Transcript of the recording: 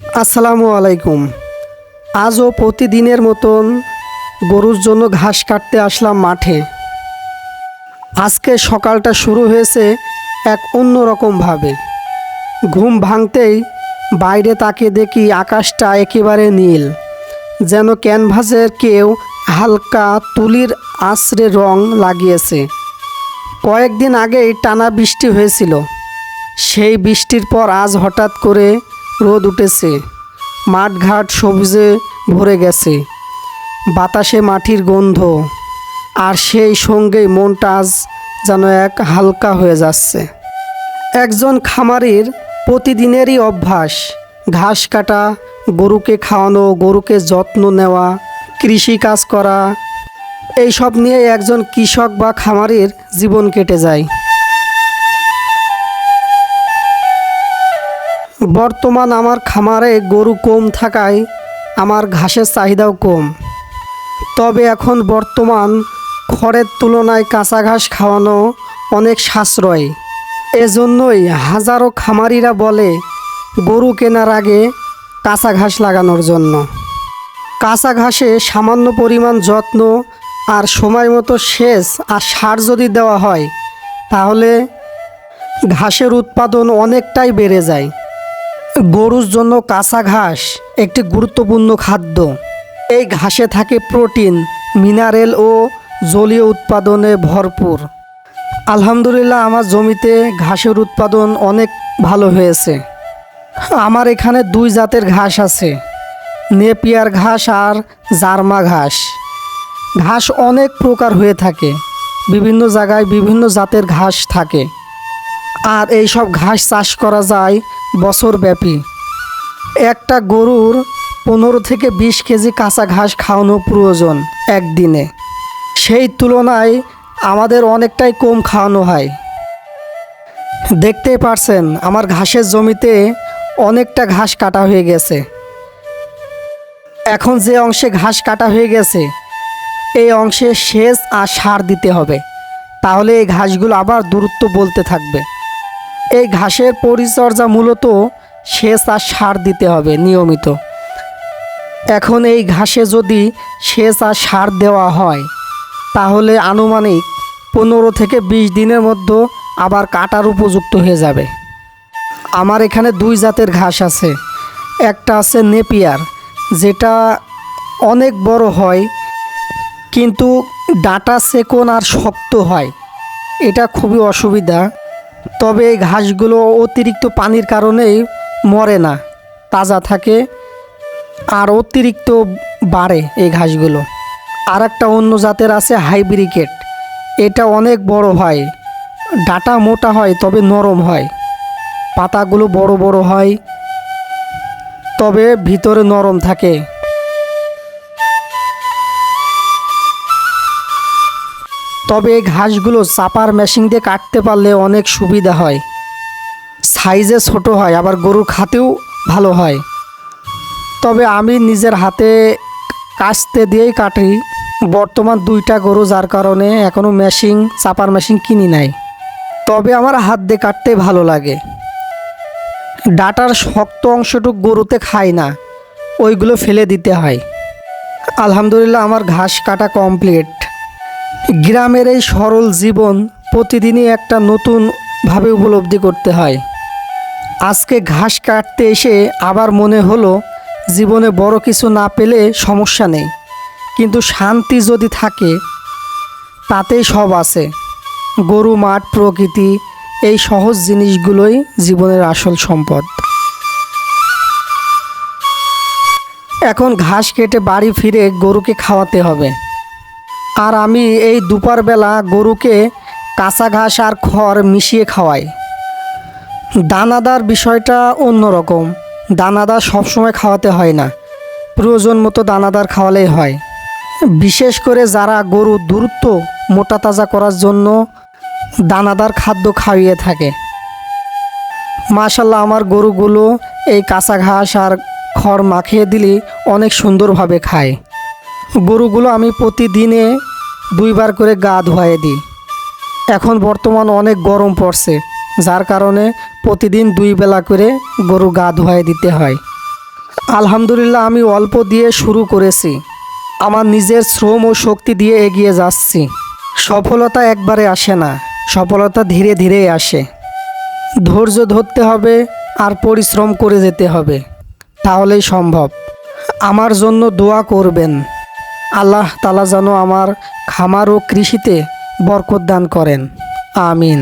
আসসালামু আলাইকুম। আজও প্রতিদিনের মতন গরুর জন্য ঘাস কাটতে আসলাম মাঠে। আজকে সকালটা শুরু হয়েছে এক অন্যরকমভাবে। ঘুম ভাঙতেই বাইরে তাকে দেখি আকাশটা একেবারে নীল, যেন ক্যানভাসের কেউ হালকা তুলির আশ্রে রং লাগিয়েছে। কয়েকদিন আগেই টানা বৃষ্টি হয়েছিল। সেই বৃষ্টির পর আজ হঠাৎ করে রোদ উঠেছে। মাঠঘাট সবুজে ভরে গেছে। বাতাসে মাটির গন্ধ। আর সেই সঙ্গেই মনটা আজ যেন এক হালকা হয়ে যাচ্ছে। একজন খামারির প্রতিদিনেরই অভ্যাস, ঘাস কাটা, গরুকে খাওয়ানো, গরুকে যত্ন নেওয়া, কৃষি কাজ করা। এইসব নিয়ে একজন কৃষক বা খামারির জীবন কেটে যায়। বর্তমান আমার খামারে গরু কম থাকায় আমার ঘাসের চাহিদাও কম। তবে এখন বর্তমান খড়ের তুলনায় কাঁচা ঘাস খাওয়ানো অনেক সাশ্রয়। এজন্যই হাজারো খামারিরা বলে গরু কেনার আগে কাঁচা ঘাস লাগানোর জন্য। কাঁচা ঘাসে সামান্য পরিমাণ যত্ন আর সময় মতো সেচ আর সার যদি দেওয়া হয়, তাহলে ঘাসের উৎপাদন অনেকটাই বেড়ে যায়। গরুর জন্য কাঁচা ঘাস একটি গুরুত্বপূর্ণ খাদ্য। এই ঘাসে থাকে প্রোটিন, মিনারেল ও জলীয় উৎপাদনে ভরপুর। আলহামদুলিল্লাহ, আমার জমিতে ঘাসের উৎপাদন অনেক ভালো হয়েছে। আমার এখানে দুই জাতের ঘাস আছে, নেপিয়ার ঘাস আর জার্মা ঘাস। ঘাস অনেক প্রকার হয়ে থাকে, বিভিন্ন জায়গায় বিভিন্ন জাতের ঘাস থাকে। আর এই সব ঘাস চাষ করা যায় বছরব্যাপী। একটা গরুর পনেরো থেকে বিশ কেজি কাঁচা ঘাস খাওয়ানো প্রয়োজন একদিনে। সেই তুলনায় আমাদের অনেকটাই কম খাওয়ানো হয়। দেখতেই পারছেন, আমার ঘাসের জমিতে অনেকটা ঘাস কাটা হয়ে গেছে। এখন যে অংশে ঘাস কাটা হয়ে গেছে, এই অংশে সেচ আর সার দিতে হবে। তাহলে এই ঘাসগুলো আবার দূরত্ব বলতে থাকবে। এই ঘাসের পরিচর্যা মূলত সেচ আর সার দিতে হবে নিয়মিত। এখন এই ঘাসে যদি সেচ আর সার দেওয়া হয়, তাহলে আনুমানিক পনেরো থেকে বিশ দিনের মধ্যে আবার কাটার উপযুক্ত হয়ে যাবে। আমার এখানে দুই জাতের ঘাস আছে। একটা আছে নেপিয়ার, যেটা অনেক বড় হয়, কিন্তু ডাটা সেকন আর শক্ত হয়। এটা খুবই অসুবিধা। তবে এই ঘাসগুলো অতিরিক্ত পানির কারণেই মরে না, তাজা থাকে আর অতিরিক্ত বাড়ে এই ঘাসগুলো। আর একটা অন্য জাতের আছে হাইব্রিকেট। এটা অনেক বড় হয়, ডাটা মোটা হয়, তবে নরম হয়। পাতাগুলো বড় বড় হয়, তবে ভিতরে নরম থাকে। তবে এই ঘাসগুলো চাপার মেশিন দিয়ে কাটতে পারলে অনেক সুবিধা হয়। সাইজে ছোট হয়, আবার গরুর খাতেও ভালো হয়। তবে আমি নিজের হাতে কাচতে দিয়েই কাটি। বর্তমান দুইটা গরু, যার কারণে এখনও মেশিন, চাপার মেশিন কিনি নাই। তবে আমার হাত দিয়ে কাটতে ভালো লাগে। ডাটার শক্ত অংশটুকু গরুতে খায় না, ওইগুলো ফেলে দিতে হয়। আলহামদুলিল্লাহ আমার ঘাস কাটা কমপ্লিট। গ্রামের এই সরল জীবন প্রতিদিনই একটা নতুনভাবে উপলব্ধি করতে হয়। আজকে ঘাস কাটতে এসে আবার মনে হলো জীবনে বড় কিছু না পেলে সমস্যা নেই। কিন্তু শান্তি যদি থাকে, তাতেই সব আছে। গরু, মাঠ, প্রকৃতি, এই সহজ জিনিসগুলোই জীবনের আসল সম্পদ। এখন ঘাস কেটে বাড়ি ফিরে গরুকে খাওয়াতে হবে। আর আমি এই দুপুরবেলা গরুকে কাঁচা ঘাস আর খড় মিশিয়ে খাওয়াই। দানাদার বিষয়টা অন্যরকম। দানাদার সবসময় খাওয়াতে হয় না। প্রয়োজন মতো দানাদার খাওয়ালেই হয়। বিশেষ করে যারা গরু দ্রুত মোটা তাজা করার জন্য দানাদার খাদ্য খাইয়ে থাকে। মাশাল্লাহ আমার গরুগুলো এই কাঁচা ঘাস আর খড় মাখিয়ে দিলে অনেক সুন্দরভাবে খায়। গরুগুলো আমি প্রতিদিনে দুইবার করে গা ধোয়াই দিই। এখন বর্তমান অনেক গরম পড়ছে, যার কারণে প্রতিদিন দুই বেলা করে গরু গা ধোয়াই দিতে হয়। আলহামদুলিল্লাহ আমি অল্প দিয়ে শুরু করেছি। আমার নিজের শ্রম ও শক্তি দিয়ে এগিয়ে যাচ্ছি। সফলতা একবারে আসে না, সফলতা ধীরে ধীরে আসে। ধৈর্য ধরতে হবে আর পরিশ্রম করে যেতে হবে, তাহলেই সম্ভব। আমার জন্য দোয়া করবেন। আল্লাহ তালা যেন আমার খামার ও কৃষিতে বরকত দান করেন। আমিন।